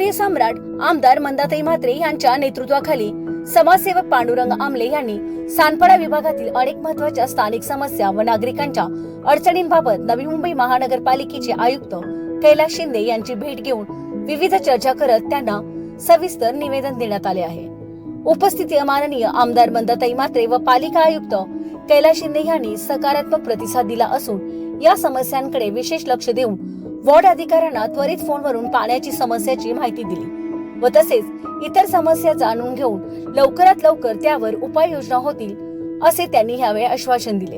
आमदार मंदाताई म्हात्रे यांच्या नेतृत्वाखाली समाजसेवक पांडुरंग आमले यांनी सानपाडा विभागातील अनेक महत्त्वाच्या स्थानिक समस्या व नागरिकांच्या अडचणींबाबत नवी मुंबई महानगरपालिकेचे आयुक्त कैलास शिंदे यांची भेट घेऊन विविध चर्चा करत त्यांना सविस्तर निवेदन देण्यात आले आहे. उपस्थित माननीय आमदार मंदाताई म्हात्रे व पालिका आयुक्त कैलास शिंदे यांनी सकारात्मक प्रतिसाद दिला असून या समस्यांकडे विशेष लक्ष देऊन वॉर्ड अधिकाऱ्यांना त्वरित फोनवरून पाण्याची समस्याची माहिती दिली व तसेच इतर समस्या जाणून घेऊन लवकरात लवकर त्यावर उपाययोजना होतील असे त्यांनी यावेळी आश्वासन दिले.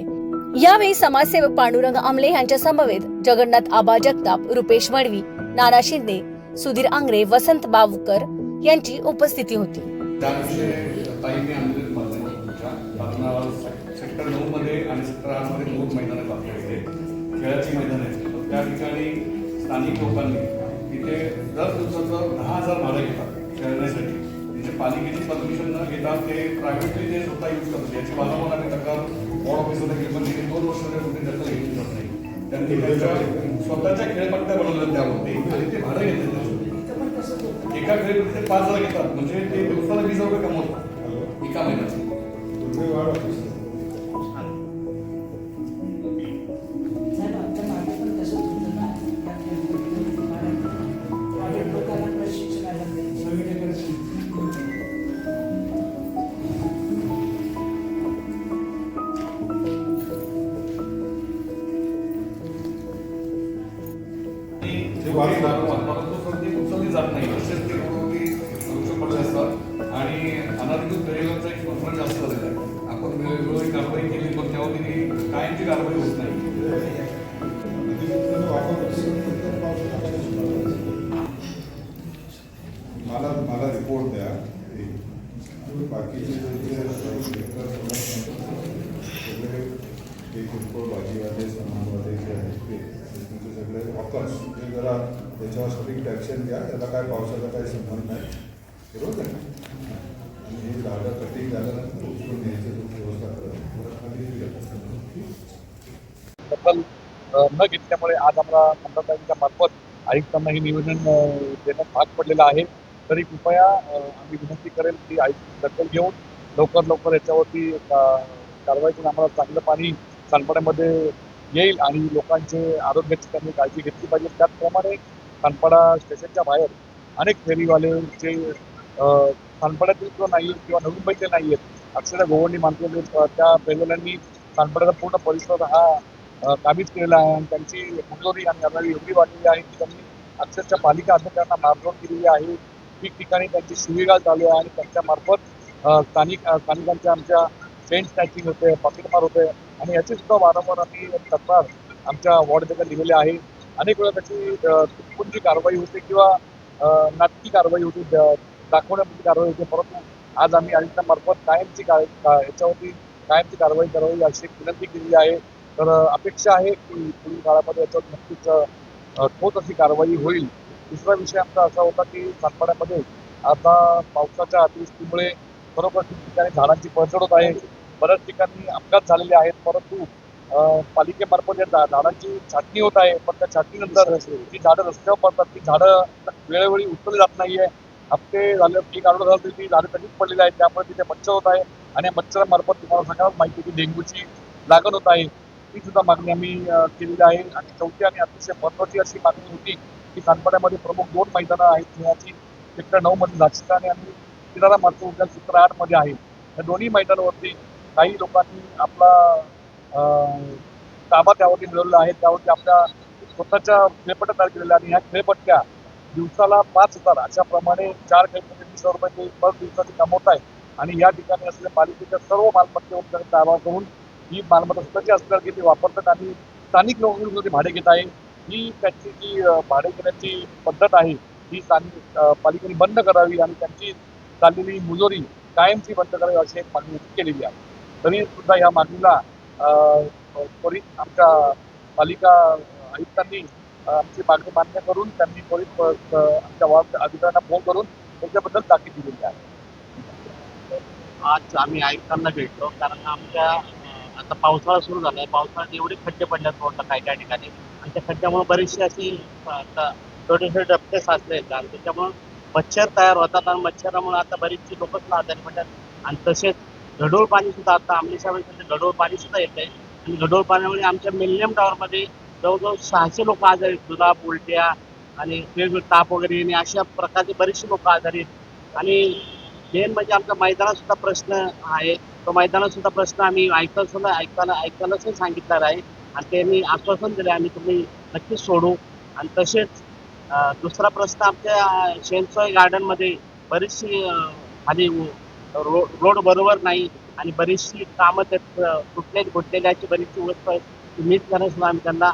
यावेळी समाजसेवक पांडुरंग आमले यांच्या समवेत जगन्नाथ आबा जगताप रुपेश मडवी नाना शिंदे सुधीर आंग्रे वसंत बावकर यांची उपस्थिती होती. सेक्टर नऊ मध्ये आणि सेक्टर आठमध्ये दोन मैदानं खेळाची मैदान आहेत. त्या ठिकाणी स्थानिक लोकांनी तिथे दर दिवसाचं दहा हजार भाडं घेतात खेळण्यासाठी तिथे पालिकेची परमिशन न घेता ते प्रायव्हेटली ते स्वतः यूज करतात याची वारंवार आम्ही तक्रार बोर्ड ऑफिसमध्ये केली पण दोन वर्ष कुठे त्याचा घेतली करत नाही. त्यांनी त्यांच्या स्वतःच्या खेळपट्ट्या बनवल्या त्यावरती. आणि ते भाडं घेतात त्याचं. एका खेळपट्टीचे पाच हजार घेतात. म्हणजे ते दिवसाला वीस रुपये कमवतात. एका महिन्यात. उचलली जात नाही. ते लक्ष पडले असतात. आणि अनाधिकृत दलिलांचा एक प्रमाण जास्त झालेला आहे. आपण वेगवेगळी कारवाई केली पण त्यावरती कायमची कारवाई होत नाही. मला मला रिपोर्ट द्या. बाकीचे जे एक रिपोर्ट भाजीवाले समाजवाले जे आहेत ते तुमचे सगळे ऑकर्स ते जरा त्याच्यावर स्ट्रिक्ट ॲक्शन घ्या. त्याला काय पावसाचा काही संबंध नाही. बरोबर आहे. आणि हे झाडं कटिंग झाल्यानंतर उचलून न्यायची तुम्ही व्यवस्था करा. दखल न घेतल्यामुळे आज आम्हाला मंत्रालयाच्या मार्फत आयुक्तांना हे निवेदन देण्यात भाग पडलेलं आहे. तरी कृपया आम्ही विनंती करेल की आयुक्त दखल घेऊन लवकर लवकर याच्यावरती कारवाई करून आम्हाला चांगलं पाणी सांडपाण्यामध्ये येईल आणि लोकांचे आरोग्याची त्यांनी काळजी घेतली पाहिजे. त्याचप्रमाणे खानपाडा स्टेशनच्या बाहेर अनेक फेरीवाले जे खानपाड्यातील किंवा नाही आहेत किंवा नवीन मुंबईचे नाही आहेत अक्षरशः गोवंडी मानलेले त्या फेरीवाल्यांनी खानपाड्याचा पूर्ण परिसर हा काबीज केलेला आहे आणि त्यांची मुजोरी आणि आजारी एवढी वाढलेली आहे की त्यांनी अक्षरशः पालिका अधिकाऱ्यांना मारझोड केलेली आहे. ठिकठिकाणी त्यांची शिवीगाळ चालू आहे आणि त्यांच्यामार्फत स्थानिक स्थानिकांच्या आमच्या चेन स्नॅचिंग होते पॉकेटमार होते. आणि याची सुद्धा वारंवार आम्ही तक्रार आमच्या वॉर्ड वॉर्डमध्ये दिलेली आहे. अनेक वेळा त्याची अ, कारवाई होते किंवा नाटकी कारवाई होती द- दाखवण्याची कारवाई होते. परंतु आज आम्ही आयुक्तांमार्फत कायमची का याच्यावरती कायमची कारवाई करावी अशी एक विनंती केलेली आहे. तर अपेक्षा आहे की पुढील काळामध्ये याच्यावर नक्कीच ठोस अशी कारवाई होईल. दुसरा विषय आमचा असा होता की सातपाड्यामध्ये आता पावसाच्या अतिवृष्टीमुळे खरोखर ठिकठिकाणी झाडांची पडझड होत आहे. बऱ्याच ठिकाणी अपघात झालेले आहेत परंतु पालिकेमार्फत या झाडांची छाटणी होत आहे पण त्या छाटणीनंतर जी झाडं रस्त्यावर पडतात ती झाडं वेळोवेळी उचलली जात नाहीये. हप्ते झाले एक आठवडा झालं तरी ती झाडं तशीच पडलेली आहेत त्यामुळे तिथे मच्छर होत आहे आणि या मच्छरामार्फत तुम्हाला सगळ्यांना माहिती की डेंग्यूची लागण होत आहे. ती सुद्धा मागणी आम्ही केलेली आहे. आणि चौथी आणि अतिशय महत्वाची अशी मागणी होती की सानपाड्यामध्ये प्रमुख दोन मैदानं आहेत खेळाची सेक्टर नऊ मध्ये नाशिकाने आणि किनारा मात्र उद्या सेक्टर आठमध्ये आहे. या दोन्ही मैदानावरती काही लोकांनी आपला ताबा त्यावरती मिळवलेला आहे. त्यावरती आपल्या स्वतःच्या खेळपट्ट्या तयार केलेल्या आणि ह्या खेळपट्ट्या दिवसाला पाच हजार. अशा प्रमाणे चार खेळपट्टे वीस हजार रुपये पर दिवसाचे कमवत आहे आणि या ठिकाणी असलेल्या पालिकेच्या सर्व मालमत्तेवर त्यांनी ताबा करून ही मालमत्ता स्वतःची असल्यावर की ते वापरतात आणि स्थानिक लोकांकडून ते भाडे घेत आहे. ही त्याची जी भाडे घेण्याची पद्धत आहे ही स्थानिक पालिकेने बंद करावी आणि त्यांची चाललेली मुजोरी कायमची बंद करावी अशी एक मागणी केलेली आहे. तरी सुद्धा या मागणीला त्वरित आमच्या पालिका आयुक्तांनी आमची मागणी मान्य करून त्यांनी त्वरित आमच्या वार्ड अधिकाऱ्यांना फोन करून त्याच्याबद्दल ताकीद दिलेली आहे. आज आम्ही आयुक्तांना भेटलो कारण आमच्या आता पावसाळा सुरू आहे पावसाळ्यात एवढे खड्डे पडल्यात रोडला काही काही ठिकाणी. आणि त्या खड्ड्यामुळे बरीचशी अशी आता छोटे छोटे डबके साचले आहेत. आणि त्याच्यामुळं मच्छर तयार होतात आणि मच्छरामुळे आता बरीचशी लोक सुद्धा आजारी पडतात आणि तसेच गढोळ पाणी सुद्धा आता आमलेशामध्ये गढोळ पाणी सुद्धा येत आहे. आणि गढोळ पाण्यामुळे आमच्या मिलियम टावरमध्ये जवळजवळ सहाशे लोक आजारी आहेत. जुलाब उलट्या आणि वेगवेगळे ताप वगैरे येणे अशा प्रकारचे बरेचसे लोक आजारी आहेत. आणि मेन म्हणजे आमचा मैदानात सुद्धा प्रश्न आहे. तो मैदानात सुद्धा प्रश्न आम्ही ऐकत सुद्धा ऐकायला ऐकायलाच सांगितलेला आहे. आणि त्यांनी आश्वासन दिले आम्ही तुम्ही नक्कीच सोडू. आणि तसेच दुसरा प्रश्न आमच्या अं, गार्डनमध्ये बरीचशी अं, खाली रो रोड बरोबर नाही आणि बरीचशी कामं त्यात अं, घुटलेल्याची बरीचशी वस्तू आहेत नीट करण्यास सुद्धा आम्ही त्यांना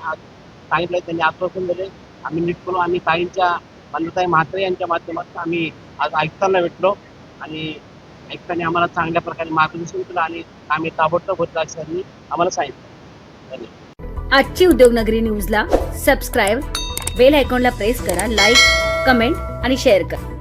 सांगितलं त्यांनी आश्वासन दिले आम्ही नीट करू आणि काहींच्या मंदताई म्हात्रे यांच्या माध्यमातून आम्ही आज आयुक्तांना भेटलो आणि आयुक्तांनी आम्हाला चांगल्या प्रकारे मार्गदर्शन केलं आणि आम्ही ताबडतोब होतो असं त्यांनी आम्हाला सांगितलं. धन्यवाद. आजची उद्योगनगरी न्यूजला सबस्क्राईब बेल आयकॉनला प्रेस करा लाईक कमेंट आणि शेअर करा.